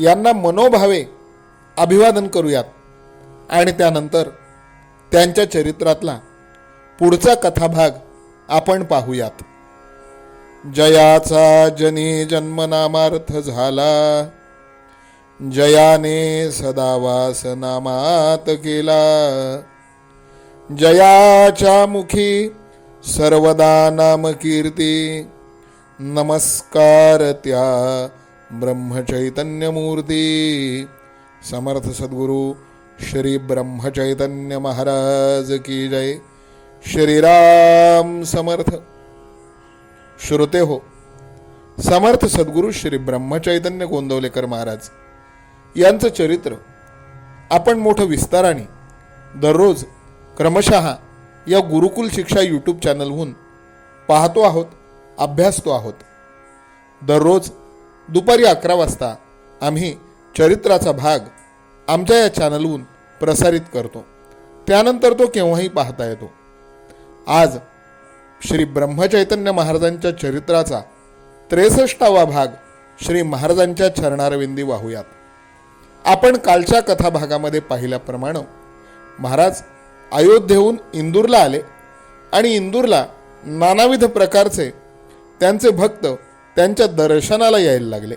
यांना मनोभावे अभिवादन करूयात. आणि त्यानंतर त्यांच्या चरित्रातला पुढचा कथाभाग आपण पाहूयात. जयाचा जनी जन्मनामार्थ झाला. जयाने सदावास नामात केला. जयाच्या मुखी सर्वदा नाम कीर्ती नमस्कार त्या ब्रह्मचैतन्यमूर्ती। समर्थ सद्गुरु श्री ब्रह्मचैतन्य महाराज की जय। श्रीराम समर्थ। श्रोते हो समर्थ सद्गुरु श्री ब्रह्मचैतन्य गोंदवलेकर महाराज यांचं चरित्र आपण मोठं विस्ताराने दररोज क्रमशः या गुरुकुल शिक्षा यूट्यूब चॅनलहून पाहतो आहोत अभ्यासतो आहोत. दररोज दुपारी अकरा वाजता आम्ही चरित्राचा भाग आमच्या या चॅनलहून प्रसारित करतो. त्यानंतर तो केव्हाही पाहता येतो. आज श्री ब्रह्मचैतन्य महाराजांच्या चरित्राचा त्रेसष्टावा भाग श्री महाराजांच्या चरणारविंदी वाहूयात. आपण कालच्या कथाभागामध्ये पाहिल्याप्रमाणे महाराज अयोध्येहून इंदूरला आले आणि इंदूरला नानाविध प्रकारचे त्यांचे भक्त त्यांच्या दर्शनाला यायला लागले.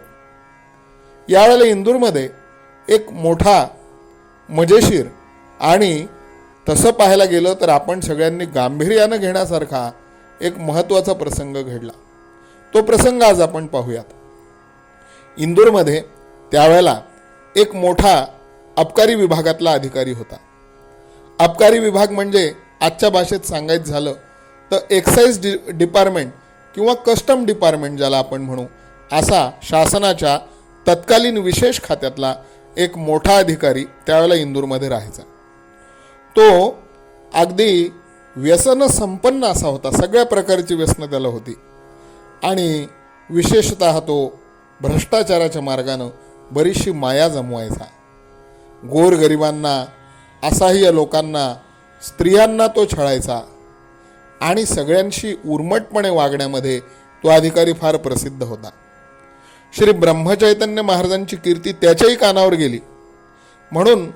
यावेळेला इंदूरमध्ये एक मोठा मजेशीर आणि तसं पाहायला गेलं तर आपण सगळ्यांनी गांभीर्यानं घेण्यासारखा एक महत्त्वाचा प्रसंग घडला. तो प्रसंग आज आपण पाहूयात. इंदूरमध्ये त्यावेळेला एक मोठा अबकारी विभागातला अधिकारी होता. अबकारी विभाग म्हणजे आजच्या भाषेत सांगायचं झालं तर एक्साईज डि डिपार्टमेंट किंवा कस्टम डिपार्टमेंट ज्याला आपण म्हणू असा शासनाच्या तत्कालीन विशेष खात्यातला एक मोठा अधिकारी त्यावेळेला इंदूरमध्ये राहायचा. तो अगदी व्यसन संपन्न असा होता सगळ्या प्रकारची व्यसनं त्याला होती. आणि विशेषत तो भ्रष्टाचाराच्या मार्गानं बरीचशी माया जमवायचा. गोरगरिबांना असहाय्य लोकांना स्त्रियांना तो छळायचा. आणि सगळ्यांशी उर्मटपणे वागण्यामध्ये तो अधिकारी फार प्रसिद्ध होता. श्री ब्रह्मचैतन्य महाराजांची कीर्ती त्याच्याही कानावर गेली. म्हणून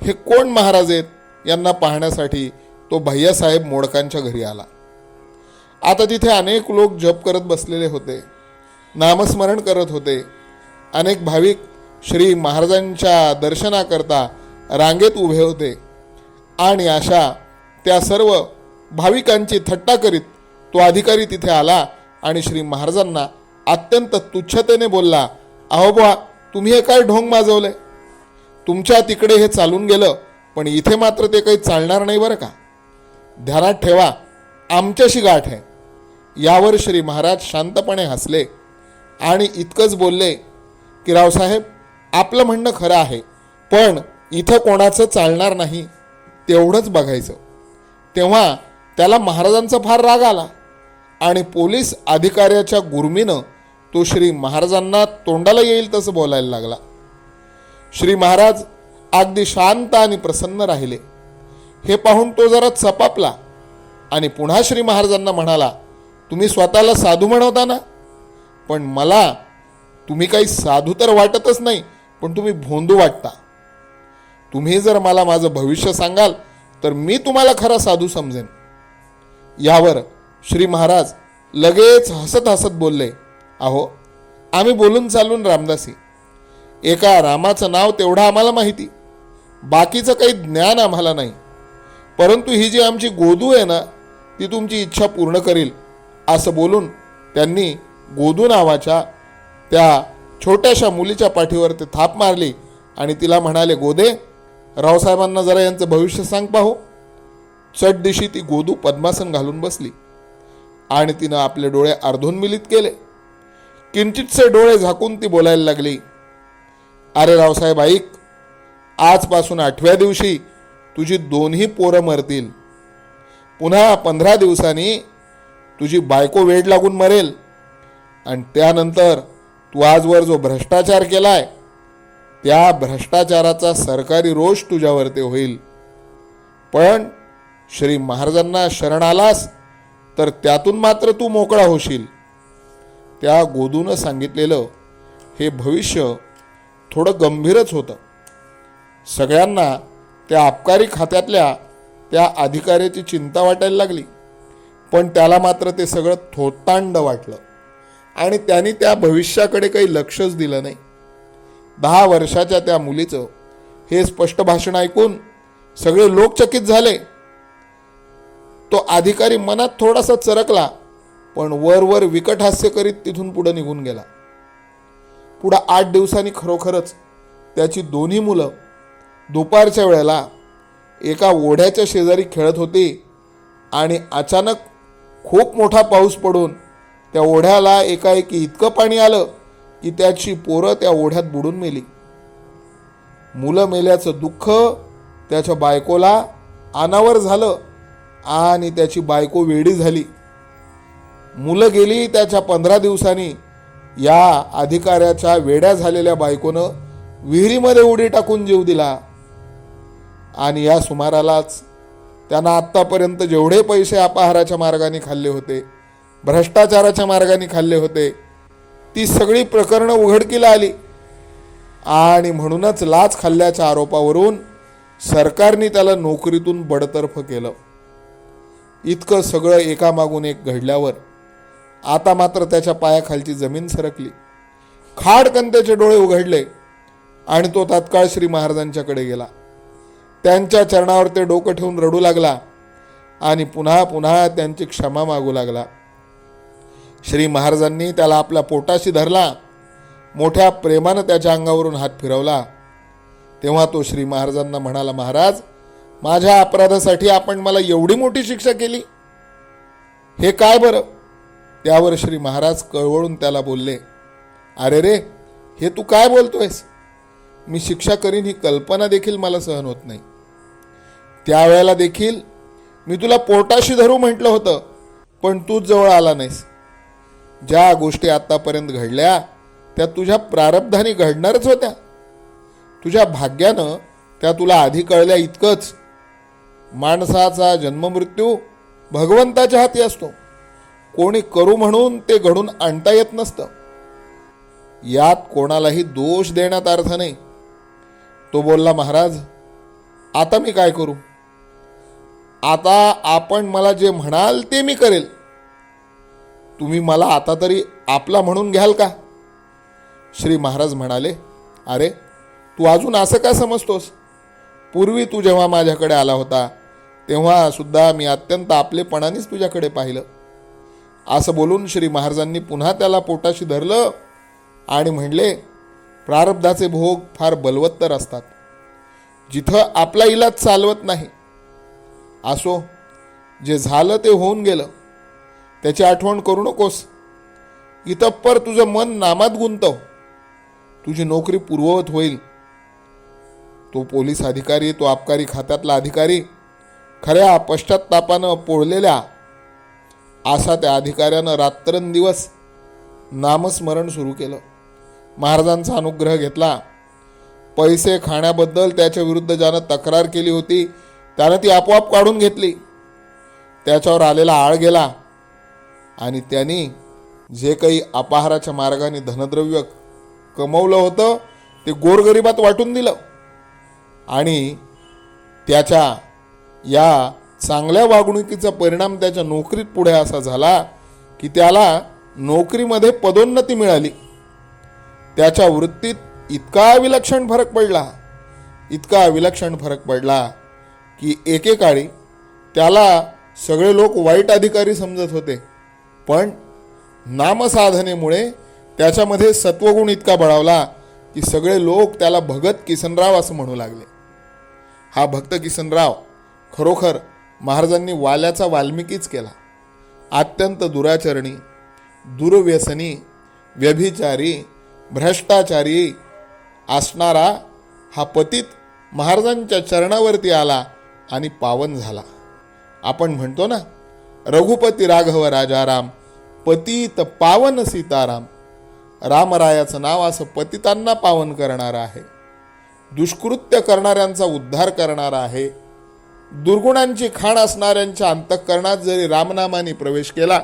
हे कोण महाराज आहेत यांना पाहण्यासाठी तो भैयासाहेब मोडकांच्या घरी आला. आता तिथे अनेक लोक जप करत बसलेले होते नामस्मरण करत होते. अनेक भाविक श्री महाराजांच्या दर्शनाकरता रांगेत उभे होते आणि अशा त्या सर्व भाविकांची थट्टा करीत तो अधिकारी तिथे आला आणि श्री महाराजांना अत्यंत तुच्छतेने बोलला अहो बुवा तुम्ही हे काय ढोंग माजवले? तुमच्या तिकडे हे चालून गेलं पण इथे मात्र ते काही चालणार नाही बरं का? ध्यानात ठेवा आमच्याशी गाठ आहे. यावर श्री महाराज शांतपणे हसले आणि इतकंच बोलले की रावसाहेब आपलं म्हणणं खरं आहे पण इथं कोणाचं चालणार नाही तेवढंच बघायचं. तेव्हा त्याला महाराजांचा फार राग आला. आणि पोलीस अधिकाऱ्याच्या गुरमीनं तो श्री महाराजांना तोंडाला येईल तसं बोलायला लागला. श्री महाराज अगदी शांत आणि प्रसन्न राहिले. हे पाहून तो जरा चपापला आणि पुन्हा श्री महाराजांना म्हणाला तुम्ही स्वतःला साधू म्हणवता ना? पण मला तुम्ही काही साधू तर वाटतच नाही पण तुम्ही भोंदू वाटता. तुम्ही जर मला माझं भविष्य सांगाल तर मी तुम्हाला खरा साधू समजेन. यावर श्री महाराज लगेच हसत हसत बोलले अहो आम्ही बोलून चालून रामदासी. एका रामाचं नाव तेवढं आम्हाला माहिती. बाकीचं काही ज्ञान आम्हाला नाही. परंतु ही जी आमची गोदू आहे ना ती तुमची इच्छा पूर्ण करील असं बोलून त्यांनी गोदू नावाच्या त्या छोट्याशा मुलीच्या पाठीवर ते थाप मारली आणि तिला म्हणाले गोदे रावसाहेबांना जरा यांचं भविष्य सांग पाहू. चट दिशी ती गोदू पद्मासन घालून बसली. आणि तिनं आपले डोळे अर्धोन्मिलित केले. किंचितसे डोळे झाकून ती बोलायला लागली अरे रावसाहेब ऐक आजपासून आठव्या दिवशी तुझी दोन्ही पोरं मरतील. पुन्हा पंधरा दिवसांनी तुझी बायको वेड लागून मरेल. आणि त्यानंतर तू आजवर जो भ्रष्टाचार केलाय त्या भ्रष्टाचाराचा सरकारी रोष तुझ्यावरती होईल. पण श्री महाराजांना शरण आलास तर त्यातून मात्र तू मोकळा होशील. त्या गोदूनं सांगितलेलं हे भविष्य थोडं गंभीरच होतं. सगळ्यांना त्या आबकारी खात्यातल्या त्या अधिकाऱ्याची चिंता वाटायला लागली. पण त्याला मात्र ते सगळं थोतांड वाटलं आणि त्यांनी त्या भविष्याकडे काही लक्षच दिलं नाही. दहा वर्षाच्या त्या मुलीचं हे स्पष्ट भाषण ऐकून सगळे लोक चकित झाले. तो अधिकारी मनात थोडासा चरकला पण वरवर विकट हास्य करीत तिथून पुढे निघून गेला. पुढं आठ दिवसांनी खरोखरच त्याची दोन्ही मुलं दुपारच्या वेळेला एका ओढ्याच्या शेजारी खेळत होती आणि अचानक खूप मोठा पाऊस पडून त्या ओढ्याला एकाएकी इतकं पाणी आलं की त्याची पोरं त्या ओढ्यात बुडून मेली. मुलं मेल्याचं दुःख त्याच्या बायकोला अनावर झालं. आणि त्याची बायको वेडी झाली. मुलं गेली त्याच्या पंधरा दिवसांनी. या अधिकाऱ्याच्या वेड्या झालेल्या बायकोनं विहिरीमध्ये उडी टाकून जीव दिला. आणि या सुमारालाच त्यांना आत्तापर्यंत जेवढे पैसे अपहाराच्या मार्गाने खाल्ले होते भ्रष्टाचाराच्या मार्गाने खाल्ले होते ती सगळी प्रकरणं उघडकीला आली. आणि म्हणूनच लाच खाल्ल्याच्या आरोपावरून सरकारने त्याला नोकरीतून बडतर्फ केलं. इतकं सगळं एकामागून एक घडल्यावर आता मात्र त्याच्या पायाखालची जमीन सरकली. खाडकन त्याचे डोळे उघडले आणि तो तात्काळ श्री महाराजांच्याकडे गेला. त्यांच्या चरणावर ते डोकं ठेवून रडू लागला आणि पुन्हा पुन्हा त्यांची क्षमा मागू लागला. श्री महाराजांनी त्याला आपल्या पोटाशी धरला मोठ्या प्रेमानं त्याच्या अंगावरून हात फिरवला. तेव्हा तो श्री महाराजांना म्हणाला महाराज माझ्या अपराधासाठी आपण मला एवढी मोठी शिक्षा केली? हे काय बरं? त्यावर श्री महाराज कळवळून त्याला बोलले अरे रे हे तू काय बोलतोयस? मी शिक्षा करीन ही कल्पना देखील मला सहन होत नाही. त्यावेळेला देखील मी तुला पोटाशी धरू म्हटलं होतं पण तूच जवळ आला नाहीस. ज्या गोष्टी आत्तापर्यंत घडल्या त्या तुझ्या प्रारब्धाने घडणारच होत्या. तुझ्या भाग्यानं त्या तुला आधी कळल्या इतकंच. माणसाचा जन्ममृत्यू भगवंताच्या हाती असतो. कोणी करू म्हणून ते घडून आणता येत नसतं. यात कोणालाही दोष देण्यात अर्थ नाही. तो बोलला महाराज आता मी काय करू? आता आपण मला जे म्हणाल ते मी करेल. तुम्ही मला आता तरी आपला म्हणून घ्याल का? श्री महाराज म्हणाले अरे तू अजून असं का समजतोस? पूर्वी तू जेव्हा माझ्याकडे आला होता तेव्हासुद्धा मी अत्यंत आपलेपणानेच तुझ्याकडे पाहिलं. असं बोलून श्री महाराजांनी पुन्हा त्याला पोटाशी धरलं आणि म्हणले प्रारब्धाचे भोग फार बलवत्तर असतात. जिथं आपला इलाज चालवत नाही असो जे झालं ते होऊन गेलं. त्याची आठवण करू नकोस. इतप्पर तुझं मन नामात गुंतव. तुझी नोकरी पूर्ववत होईल. तो पोलीस अधिकारी तो आबकारी खात्यातला अधिकारी खऱ्या पश्चात्तापानं पोळलेल्या असा त्या अधिकाऱ्यानं रात्रंदिवस नामस्मरण सुरू केलं. महाराजांचा अनुग्रह घेतला. पैसे खाण्याबद्दल त्याच्या विरुद्ध ज्यानं तक्रार केली होती त्यानं ती आपोआप काढून घेतली. त्याच्यावर आलेला आळ गेला आणि त्यांनी जे काही अपहाराच्या मार्गाने धनद्रव्य कमवलं होतं ते गोरगरिबात वाटून दिलं. आणि त्याच्या या चांगल्या वागणुकीचा परिणाम त्याच्या नोकरीत पुढे असा झाला की त्याला नोकरीमध्ये पदोन्नती मिळाली. त्याच्या वृत्तीत इतका विलक्षण फरक पडला इतका विलक्षण फरक पडला की एकेकाळी त्याला सगळे लोक वाईट अधिकारी समजत होते. पण नामसाधनेमुळे त्याच्यामध्ये सत्वगुण इतका बळावला की सगळे लोक त्याला भगत किसनराव असं म्हणू लागले. हा भक्त किसनराव खरोखर महाराजांनी वाल्याचा वाल्मिकीच केला. अत्यंत दुराचरणी दुर्व्यसनी व्यभिचारी भ्रष्टाचारी असणारा हा पतित महाराजांच्या चरणावरती आला आणि पावन झाला. आपण म्हणतो ना रघुपती राघव राजाराम पतित पावन सीताराम. रामरायाचं नाव असं पतितांना पावन करणारं आहे. दुष्कृत्य करणाऱ्यांचा उद्धार करणारा आहे. दुर्गुणांची खाण असणाऱ्यांच्या अंतःकरणात जरी रामनामाने प्रवेश केला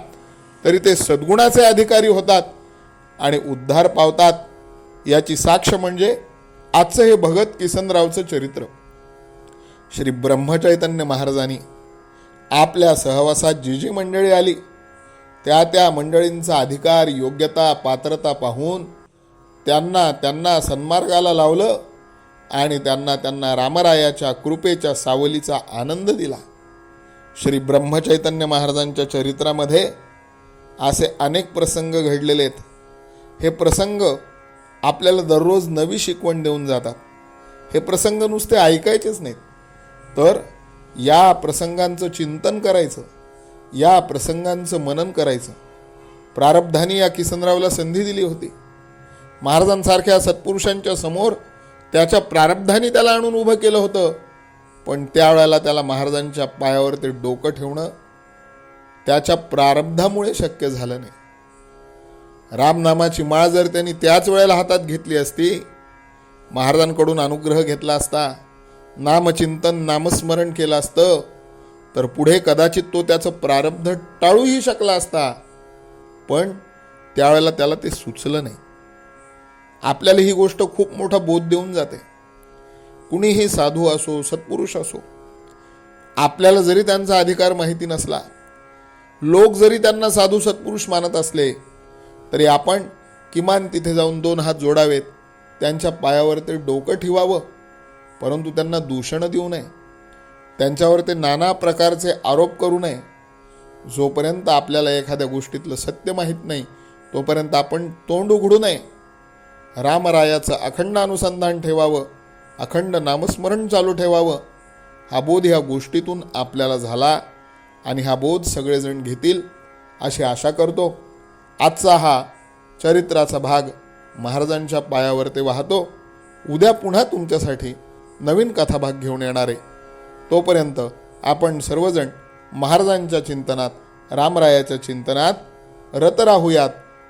तरी ते सद्गुणाचे अधिकारी होतात आणि उद्धार पावतात. याची साक्ष म्हणजे आजचं हे भगत किसनरावचं चरित्र. श्री ब्रह्मचैतन्य महाराजांनी आपल्या सहवासात जी जी मंडळी आली त्या त्या मंडळींचा अधिकार योग्यता पात्रता पाहून त्यांना त्यांना सन्मार्गाला लावलं आणि त्यांना त्यांना रामरायाच्या कृपेच्या सावलीचा आनंद दिला. श्री ब्रह्मचैतन्य महाराजांच्या चरित्रामध्ये असे अनेक प्रसंग घडलेले आहेत. हे प्रसंग आपल्याला दररोज नवी शिकवण देऊन जातात. हे प्रसंग नुसते ऐकायचेच नाहीत. तर या प्रसंगांचं चिंतन करायचं या प्रसंगांचं मनन करायचं. प्रारब्धानी या किसनरावला संधी दिली होती. महाराजांसारख्या सत्पुरुषांच्या समोर त्याच्या प्रारब्धाने त्याला आणून उभं केलं होतं. पण त्यावेळेला त्याला महाराजांच्या पायावर ते डोकं ठेवणं त्याच्या प्रारब्धामुळे शक्य झालं नाही. रामनामाची माळ जर त्यांनी त्याच वेळेला हातात घेतली असती महाराजांकडून अनुग्रह घेतला असता नामचिंतन नामस्मरण केलं असतं तर पुढे कदाचित तो त्याचं प्रारब्ध टाळूही शकला असता. पण त्यावेळेला त्याला ते सुचलं नाही. आपल्याला ही गोष्ट खूप मोठा बोध देऊन जाते. कुणीही साधू असो सत्पुरुष असो आपल्याला जरी त्यांचा अधिकार माहिती नसला लोक जरी त्यांना साधू सत्पुरुष मानत असले तरी आपण किमान तिथे जाऊन दोन हात जोडावेत त्यांच्या पायावर ते डोकं ठेवावं परंतु त्यांना दूषणं देऊ नये. त्यांच्यावर ते नाना प्रकारचे आरोप करू नये. जोपर्यंत आपल्याला एखाद्या गोष्टीतलं सत्य माहीत नाही तोपर्यंत आपण तोंड उघडू नये. रामरायाचं अखंड अनुसंधान ठेवावं अखंड नामस्मरण चालू ठेवावं हा बोध ह्या गोष्टीतून आपल्याला झाला आणि हा बोध सगळेजण घेतील अशी आशा करतो. आजचा हा चरित्राचा भाग महाराजांच्या पायावर ते वाहतो. उद्या पुन्हा तुमच्यासाठी नवीन कथाभाग घेऊन येणार आहे. तोपर्यंत आपण सर्वजण महाराजांच्या चिंतनात रामरायाच्या चिंतनात रत राहूयात.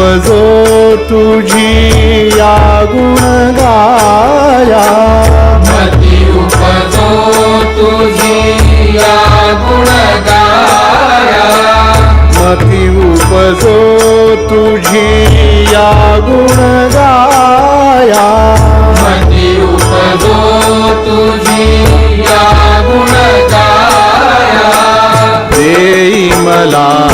उपजो तुझी या गुणगाया. मती उपजो तुझी या गुणगाया. मती उपजो तुझी या गुणगाया. मती उपजो तुझी या गुणगाया. देई मला